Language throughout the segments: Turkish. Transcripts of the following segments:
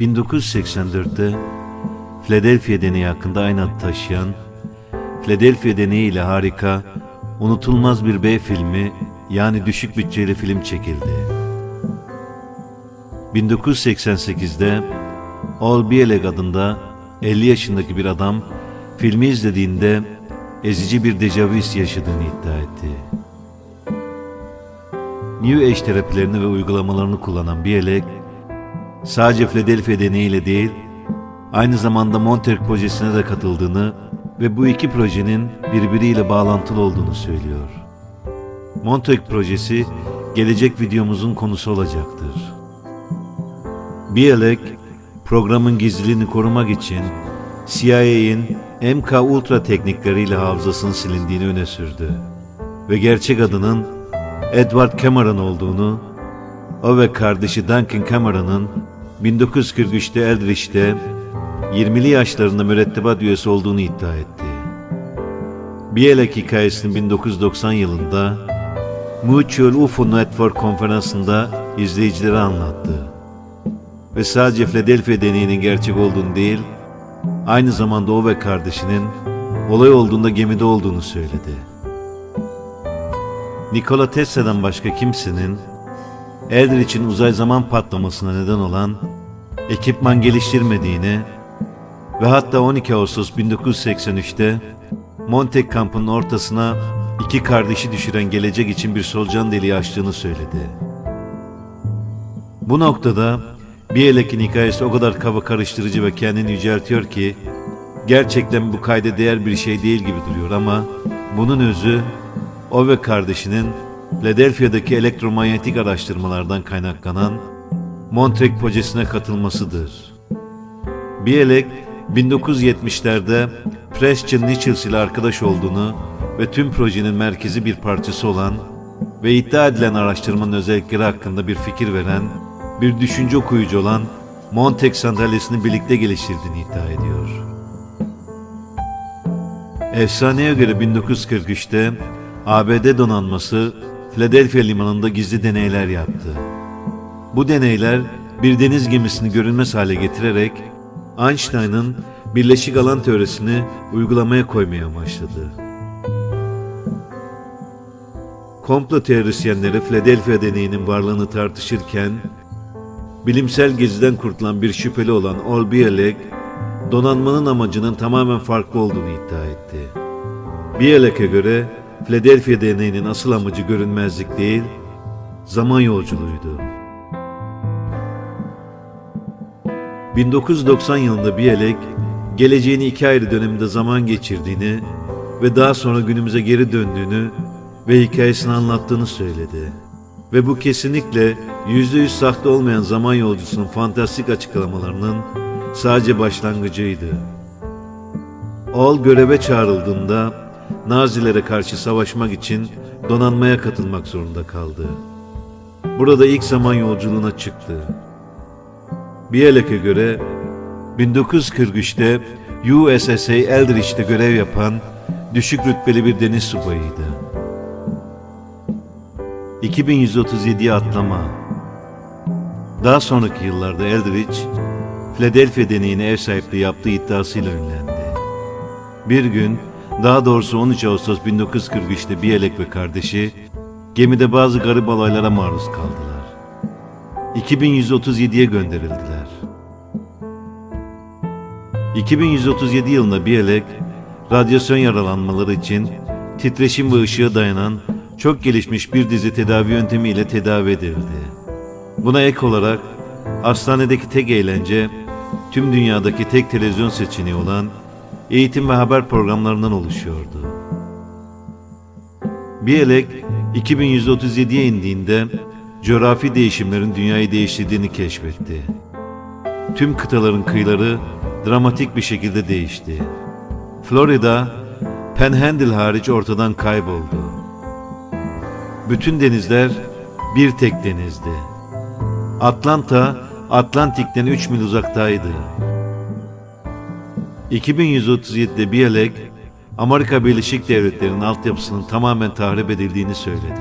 1984'te Philadelphia deneyi hakkında aynı adı taşıyan Philadelphia deneyi ile harika, unutulmaz bir B filmi yani düşük bütçeli film çekildi. 1988'de Ol Bieleg adında 50 yaşındaki bir adam filmi izlediğinde ezici bir dejavu hissi yaşadığını iddia etti. New Age terapilerini ve uygulamalarını kullanan Bielek, sadece Philadelphia deneyiyle değil, aynı zamanda Montauk projesine de katıldığını ve bu iki projenin birbiriyle bağlantılı olduğunu söylüyor. Montauk projesi gelecek videomuzun konusu olacaktır. Bielek, programın gizliliğini korumak için CIA'in MK Ultra teknikleriyle hafızasının silindiğini öne sürdü ve gerçek adının Edward Cameron olduğunu, o ve kardeşi Duncan Cameron'ın 1943'te Eldridge'de 20'li yaşlarında mürettebat üyesi olduğunu iddia etti. Bielek hikayesini 1990 yılında Mutual UFO Network konferansında izleyicilere anlattı. Ve sadece Philadelphia deneyinin gerçek olduğunu değil, aynı zamanda o ve kardeşinin olay olduğunda gemide olduğunu söyledi. Nikola Tesla'dan başka kimsenin Eldridge'in uzay zaman patlamasına neden olan ekipman geliştirmediğini ve hatta 12 Ağustos 1983'te Montek kampının ortasına iki kardeşi düşüren gelecek için bir solucan deliği açtığını söyledi. Bu noktada Bielek'in hikayesi o kadar kafa karıştırıcı ve kendini yüceltiyor ki gerçekten bu kayda değer bir şey değil gibi duruyor ama bunun özü o ve kardeşinin Philadelphia'daki elektromanyetik araştırmalardan kaynaklanan Montreux projesine katılmasıdır. Bielek 1970'lerde Preston Nichols ile arkadaş olduğunu ve tüm projenin merkezi bir parçası olan ve iddia edilen araştırmanın özellikleri hakkında bir fikir veren, bir düşünce okuyucu olan Montek sandalyesini birlikte geliştirdiğini iddia ediyor. Efsaneye göre 1943'te ABD donanması Philadelphia limanında gizli deneyler yaptı. Bu deneyler bir deniz gemisini görünmez hale getirerek Einstein'ın birleşik alan teorisini uygulamaya koymaya amaçladı. Komplo teorisyenleri Philadelphia deneyinin varlığını tartışırken bilimsel geziden kurtulan bir şüpheli olan Ol Bielek donanmanın amacının tamamen farklı olduğunu iddia etti. Bielek'e göre Philadelphia deneyinin asıl amacı görünmezlik değil, zaman yolculuğuydu. 1990 yılında Bielek, geleceğini iki ayrı dönemde zaman geçirdiğini ve daha sonra günümüze geri döndüğünü ve hikayesini anlattığını söyledi. Ve bu kesinlikle yüzde yüz sahte olmayan zaman yolcusunun fantastik açıklamalarının sadece başlangıcıydı. Ol göreve çağrıldığında Nazilere karşı savaşmak için donanmaya katılmak zorunda kaldı. Burada ilk zaman yolculuğuna çıktı. Bielek'e göre 1943'te USSA Eldridge'de görev yapan düşük rütbeli bir deniz subayıydı. 2137'ye atlama. Daha sonraki yıllarda Eldridge, Philadelphia deneyine ev sahipliği yaptığı iddiasıyla ünlendi. Bir gün, daha doğrusu 13 Ağustos 1943'te Bielek ve kardeşi gemide bazı garip olaylara maruz kaldılar. 2137'ye gönderildiler. 2137 yılında Bielek, radyasyon yaralanmaları için titreşim ve ışığa dayanan çok gelişmiş bir dizi tedavi yöntemiyle tedavi edildi. Buna ek olarak hastanedeki tek eğlence, tüm dünyadaki tek televizyon seçeneği olan eğitim ve haber programlarından oluşuyordu. Bielek 2137'ye indiğinde coğrafi değişimlerin dünyayı değiştirdiğini keşfetti. Tüm kıtaların kıyıları dramatik bir şekilde değişti. Florida, Panhandle hariç ortadan kayboldu. Bütün denizler bir tek denizdi. Atlanta, Atlantik'ten 3 mil uzaktaydı. 2137'de Bielek, Amerika Birleşik Devletleri'nin altyapısının tamamen tahrip edildiğini söyledi.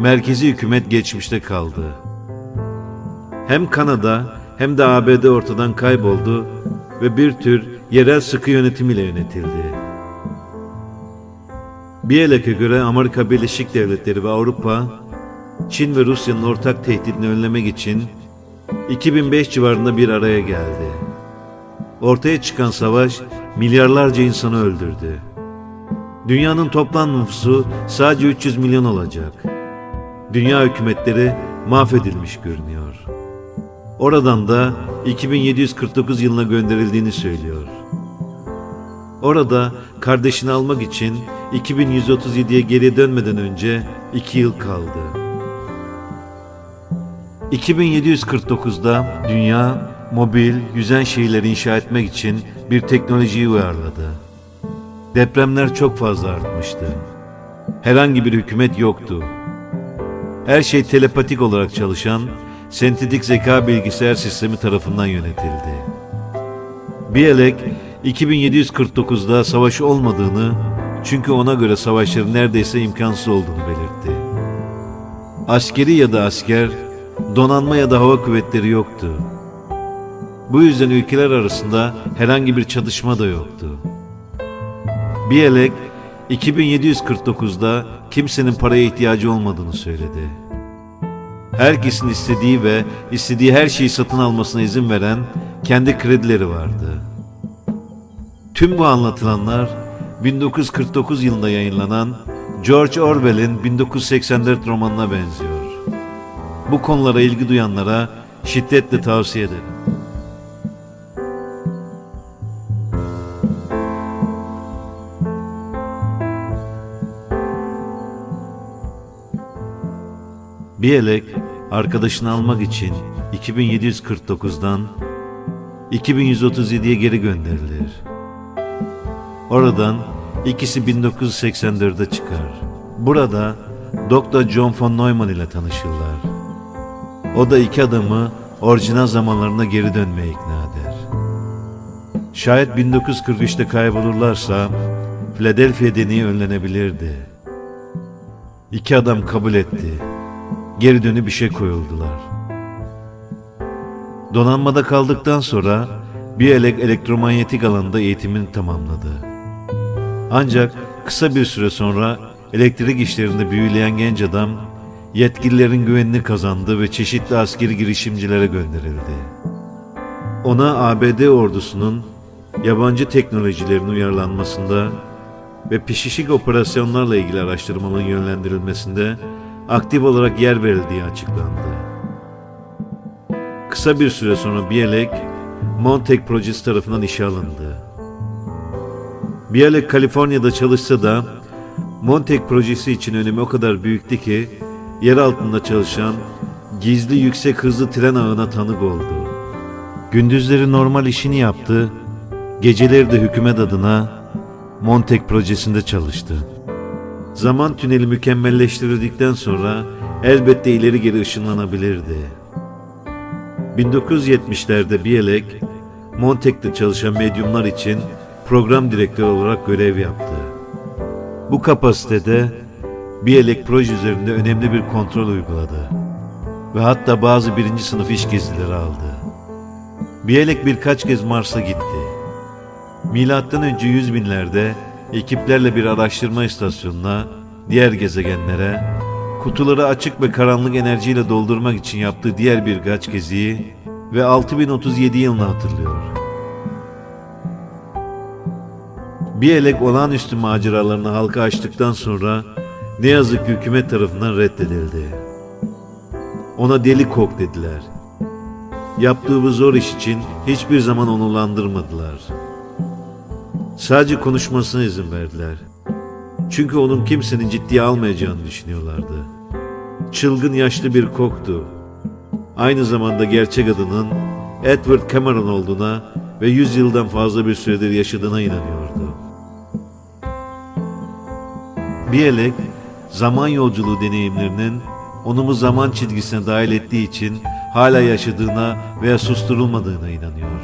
Merkezi hükümet geçmişte kaldı. Hem Kanada hem de ABD ortadan kayboldu ve bir tür yerel sıkı yönetim ile yönetildi. Bielek'e göre Amerika Birleşik Devletleri ve Avrupa, Çin ve Rusya'nın ortak tehdidini önlemek için 2005 civarında bir araya geldi. Ortaya çıkan savaş milyarlarca insanı öldürdü. Dünyanın toplam nüfusu sadece 300 milyon olacak. Dünya hükümetleri mahvedilmiş görünüyor. Oradan da 2749 yılına gönderildiğini söylüyor. Orada kardeşini almak için 2137'ye geriye dönmeden önce 2 yıl kaldı. 2749'da dünya mobil, yüzen şehirleri inşa etmek için bir teknolojiyi uyarladı. Depremler çok fazla artmıştı. Herhangi bir hükümet yoktu. Her şey telepatik olarak çalışan sentetik zeka bilgisayar sistemi tarafından yönetildi. Bielek 2749'da savaş olmadığını çünkü ona göre savaşların neredeyse imkansız olduğunu belirtti. Askeri ya da asker, donanma ya da hava kuvvetleri yoktu. Bu yüzden ülkeler arasında herhangi bir çatışma da yoktu. Bielek 2749'da kimsenin paraya ihtiyacı olmadığını söyledi. Herkesin istediği ve istediği her şeyi satın almasına izin veren kendi kredileri vardı. Tüm bu anlatılanlar 1949 yılında yayınlanan George Orwell'in 1984 romanına benziyor. Bu konulara ilgi duyanlara şiddetle tavsiye ederim. Bielek arkadaşını almak için 2749'dan 2137'ye geri gönderilir. Oradan ikisi 1984'de çıkar. Burada Dr. John von Neumann ile tanışırlar. O da iki adamı orijinal zamanlarına geri dönmeye ikna eder. Şayet 1943'te kaybolurlarsa Philadelphia deneyi önlenebilirdi. İki adam kabul etti. Geri dönüp işe koyuldular. Donanmada kaldıktan sonra Bielek elektromanyetik alanda eğitimini tamamladı. Ancak kısa bir süre sonra elektrik işlerinde büyüleyen genç adam yetkililerin güvenini kazandı ve çeşitli askeri girişimcilere gönderildi. Ona ABD ordusunun yabancı teknolojilerin uyarlanmasında ve pişişik operasyonlarla ilgili araştırmaların yönlendirilmesinde aktif olarak yer verildiği açıklandı. Kısa bir süre sonra Bielek, Montek projesi tarafından işe alındı. Bielek Kaliforniya'da çalışsa da Montek projesi için önemi o kadar büyüktü ki yer altında çalışan gizli yüksek hızlı tren ağına tanık oldu. Gündüzleri normal işini yaptı, geceleri de hükümet adına Montek projesinde çalıştı. Zaman tüneli mükemmelleştirildikten sonra elbette ileri geri ışınlanabilirdi. 1970'lerde Bielek, Montek'te çalışan medyumlar için program direktörü olarak görev yaptı. Bu kapasitede Bielek proje üzerinde önemli bir kontrol uyguladı ve hatta bazı birinci sınıf iş gezileri aldı. Bielek birkaç kez Mars'a gitti. Milattan önce yüz binlerde ekiplerle bir araştırma istasyonuna, diğer gezegenlere, kutuları açık ve karanlık enerjiyle doldurmak için yaptığı diğer birkaç geziyi ve 6037 yılını hatırlıyor. Bir elek olağanüstü maceralarını halka açtıktan sonra ne yazık ki hükümet tarafından reddedildi. Ona deli kok dediler. Yaptığı bu zor iş için hiçbir zaman onurlandırmadılar. Sadece konuşmasına izin verdiler. Çünkü onun kimsenin ciddiye almayacağını düşünüyorlardı. Çılgın yaşlı bir koktu. Aynı zamanda gerçek adının Edward Cameron olduğuna ve 100 yıldan fazla bir süredir yaşadığına inanıyordu. Bielek, zaman yolculuğu deneyimlerinin onu zaman çizgisine dahil ettiği için hala yaşadığına veya susturulmadığına inanıyor.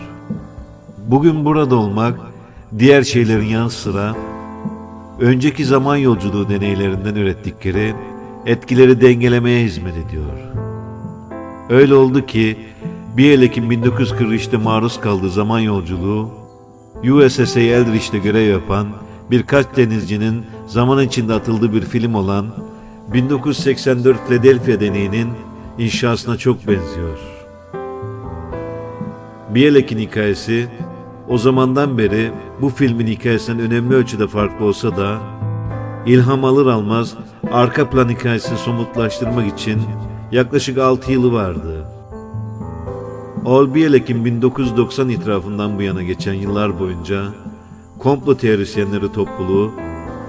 Bugün burada olmak, diğer şeylerin yanı sıra önceki zaman yolculuğu deneylerinden ürettikleri etkileri dengelemeye hizmet ediyor. Öyle oldu ki Bielek'in 1943'te maruz kaldığı zaman yolculuğu, USS Eldridge'de görev yapan birkaç denizcinin zaman içinde atıldığı bir film olan 1984 Philadelphia deneyinin inşasına çok benziyor. Bielek'in hikayesi o zamandan beri bu filmin hikayesinden önemli ölçüde farklı olsa da ilham alır almaz arka plan hikayesini somutlaştırmak için yaklaşık 6 yılı vardı. Ol Bielek'in 1990 itirafından bu yana geçen yıllar boyunca komplo teorisyenleri topluluğu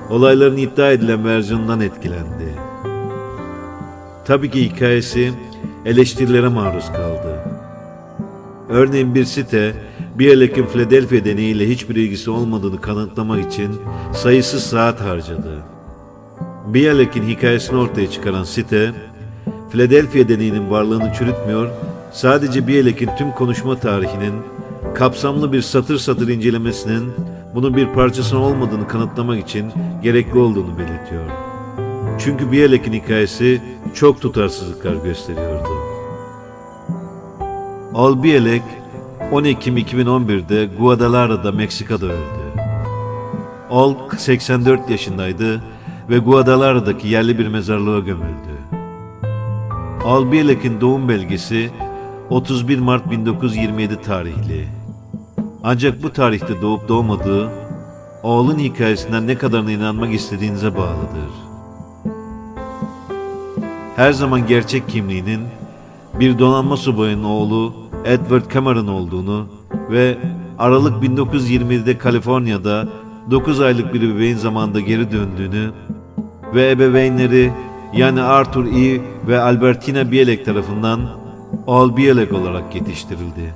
olayların iddia edilen versiyonundan etkilendi. Tabii ki hikayesi eleştirilere maruz kaldı. Örneğin bir site Bielek'in Philadelphia deneyiyle hiçbir ilgisi olmadığını kanıtlamak için sayısız saat harcadı. Bielek'in hikayesini ortaya çıkaran site, Philadelphia deneyinin varlığını çürütmüyor, sadece Bielek'in tüm konuşma tarihinin kapsamlı bir satır satır incelemesinin bunun bir parçası olmadığını kanıtlamak için gerekli olduğunu belirtiyor. Çünkü Bielek'in hikayesi çok tutarsızlıklar gösteriyordu. Al Bielek 10 Ekim 2011'de Guadalajara'da Meksika'da öldü. Al 84 yaşındaydı ve Guadalajara'daki yerli bir mezarlığa gömüldü. Al Bielek'in doğum belgesi 31 Mart 1927 tarihli. Ancak bu tarihte doğup doğmadığı, oğlun hikayesinden ne kadarına inanmak istediğinize bağlıdır. Her zaman gerçek kimliğinin bir donanma subayının oğlu Edward Cameron olduğunu ve Aralık 1927'de Kaliforniya'da 9 aylık bir bebeğin zamanında geri döndüğünü ve ebeveynleri yani Arthur E. ve Albertina Bielek tarafından Al Bielek olarak yetiştirildi.